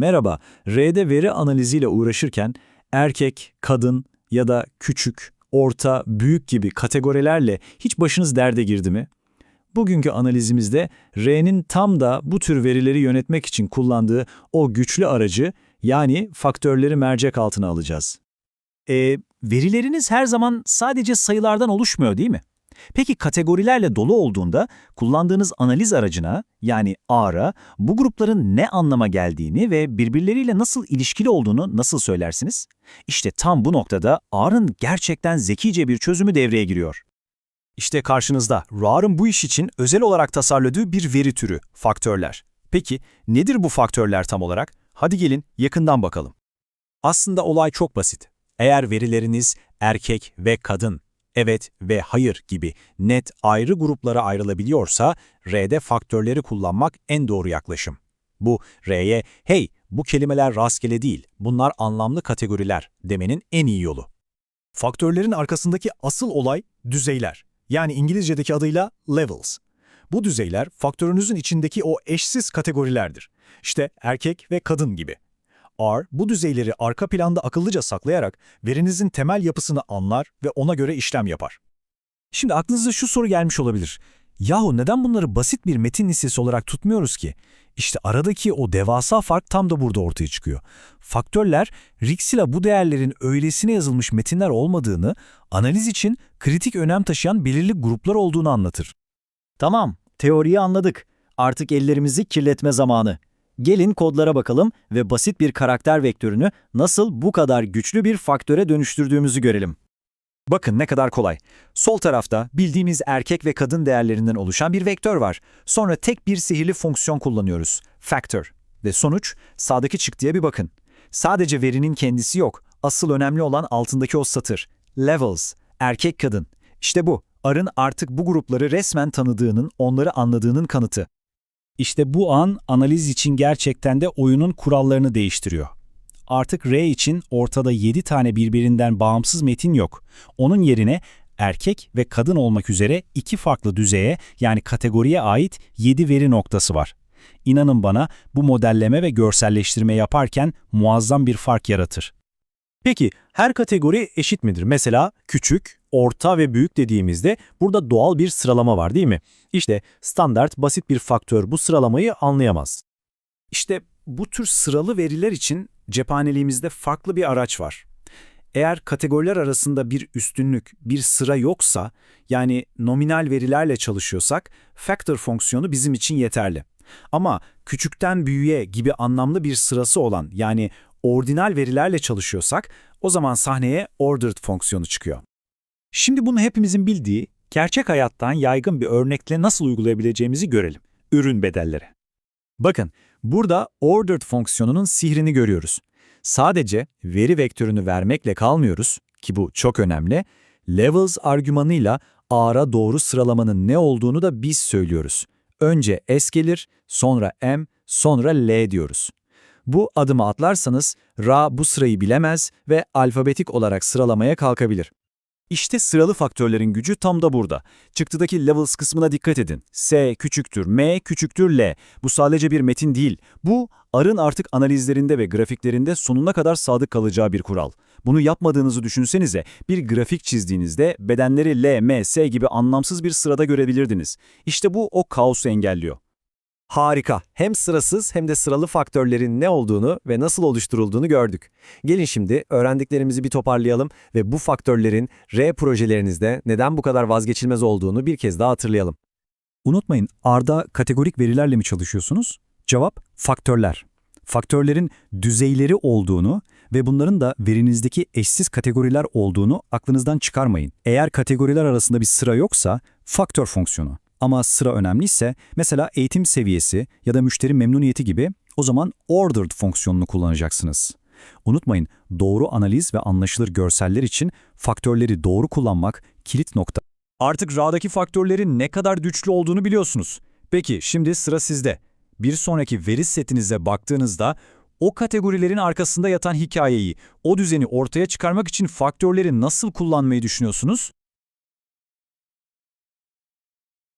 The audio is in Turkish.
Merhaba, R'de veri analiziyle uğraşırken erkek, kadın ya da küçük, orta, büyük gibi kategorilerle hiç başınız derde girdi mi? Bugünkü analizimizde R'nin tam da bu tür verileri yönetmek için kullandığı o güçlü aracı yani faktörleri mercek altına alacağız. E, verileriniz her zaman sadece sayılardan oluşmuyor değil mi? Peki kategorilerle dolu olduğunda kullandığınız analiz aracına yani R'a bu grupların ne anlama geldiğini ve birbirleriyle nasıl ilişkili olduğunu nasıl söylersiniz? İşte tam bu noktada R'ın gerçekten zekice bir çözümü devreye giriyor. İşte karşınızda RAR'ın bu iş için özel olarak tasarladığı bir veri türü, faktörler. Peki nedir bu faktörler tam olarak? Hadi gelin yakından bakalım. Aslında olay çok basit. Eğer verileriniz erkek ve kadın, evet ve hayır gibi net ayrı gruplara ayrılabiliyorsa, R'de faktörleri kullanmak en doğru yaklaşım. Bu, R'ye, hey bu kelimeler rastgele değil, bunlar anlamlı kategoriler demenin en iyi yolu. Faktörlerin arkasındaki asıl olay düzeyler. Yani İngilizce'deki adıyla levels. Bu düzeyler faktörünüzün içindeki o eşsiz kategorilerdir. İşte erkek ve kadın gibi. R, bu düzeyleri arka planda akıllıca saklayarak verinizin temel yapısını anlar ve ona göre işlem yapar. Şimdi aklınıza şu soru gelmiş olabilir. Yahu neden bunları basit bir metin listesi olarak tutmuyoruz ki? İşte aradaki o devasa fark tam da burada ortaya çıkıyor. Faktörler, Rixila bu değerlerin öylesine yazılmış metinler olmadığını, analiz için kritik önem taşıyan belirli gruplar olduğunu anlatır. Tamam, teoriyi anladık. Artık ellerimizi kirletme zamanı. Gelin kodlara bakalım ve basit bir karakter vektörünü nasıl bu kadar güçlü bir faktöre dönüştürdüğümüzü görelim. Bakın ne kadar kolay. Sol tarafta bildiğimiz erkek ve kadın değerlerinden oluşan bir vektör var. Sonra tek bir sihirli fonksiyon kullanıyoruz. Factor. Ve sonuç sağdaki çıktıya bir bakın. Sadece verinin kendisi yok. Asıl önemli olan altındaki o satır. Levels. Erkek kadın. İşte bu. Arın artık bu grupları resmen tanıdığının, onları anladığının kanıtı. İşte bu an analiz için gerçekten de oyunun kurallarını değiştiriyor. Artık R için ortada 7 tane birbirinden bağımsız metin yok. Onun yerine erkek ve kadın olmak üzere iki farklı düzeye yani kategoriye ait 7 veri noktası var. İnanın bana bu modelleme ve görselleştirme yaparken muazzam bir fark yaratır. Peki her kategori eşit midir? Mesela küçük, orta ve büyük dediğimizde burada doğal bir sıralama var değil mi? İşte standart basit bir faktör bu sıralamayı anlayamaz. İşte bu tür sıralı veriler için cephaneliğimizde farklı bir araç var. Eğer kategoriler arasında bir üstünlük, bir sıra yoksa, yani nominal verilerle çalışıyorsak, factor fonksiyonu bizim için yeterli. Ama küçükten büyüğe gibi anlamlı bir sırası olan, yani ordinal verilerle çalışıyorsak, o zaman sahneye ordered fonksiyonu çıkıyor. Şimdi bunu hepimizin bildiği, gerçek hayattan yaygın bir örnekle nasıl uygulayabileceğimizi görelim. Ürün bedelleri. Bakın, burada ordered fonksiyonunun sihrini görüyoruz. Sadece veri vektörünü vermekle kalmıyoruz ki bu çok önemli. Levels argümanıyla A'ra doğru sıralamanın ne olduğunu da biz söylüyoruz. Önce S gelir, sonra M, sonra L diyoruz. Bu adımı atlarsanız Ra bu sırayı bilemez ve alfabetik olarak sıralamaya kalkabilir. İşte sıralı faktörlerin gücü tam da burada. Çıktıdaki levels kısmına dikkat edin. S küçüktür, M küçüktür, L. Bu sadece bir metin değil. Bu, arın artık analizlerinde ve grafiklerinde sonuna kadar sadık kalacağı bir kural. Bunu yapmadığınızı düşünsenize, bir grafik çizdiğinizde bedenleri L, M, S gibi anlamsız bir sırada görebilirdiniz. İşte bu o kaosu engelliyor. Harika. Hem sırasız hem de sıralı faktörlerin ne olduğunu ve nasıl oluşturulduğunu gördük. Gelin şimdi öğrendiklerimizi bir toparlayalım ve bu faktörlerin R projelerinizde neden bu kadar vazgeçilmez olduğunu bir kez daha hatırlayalım. Unutmayın, R'da kategorik verilerle mi çalışıyorsunuz? Cevap, faktörler. Faktörlerin düzeyleri olduğunu ve bunların da verinizdeki eşsiz kategoriler olduğunu aklınızdan çıkarmayın. Eğer kategoriler arasında bir sıra yoksa, faktör fonksiyonu. Ama sıra önemliyse mesela eğitim seviyesi ya da müşteri memnuniyeti gibi o zaman ordered fonksiyonunu kullanacaksınız. Unutmayın doğru analiz ve anlaşılır görseller için faktörleri doğru kullanmak kilit nokta. Artık RA'daki faktörlerin ne kadar güçlü olduğunu biliyorsunuz. Peki şimdi sıra sizde. Bir sonraki veri setinize baktığınızda o kategorilerin arkasında yatan hikayeyi, o düzeni ortaya çıkarmak için faktörleri nasıl kullanmayı düşünüyorsunuz?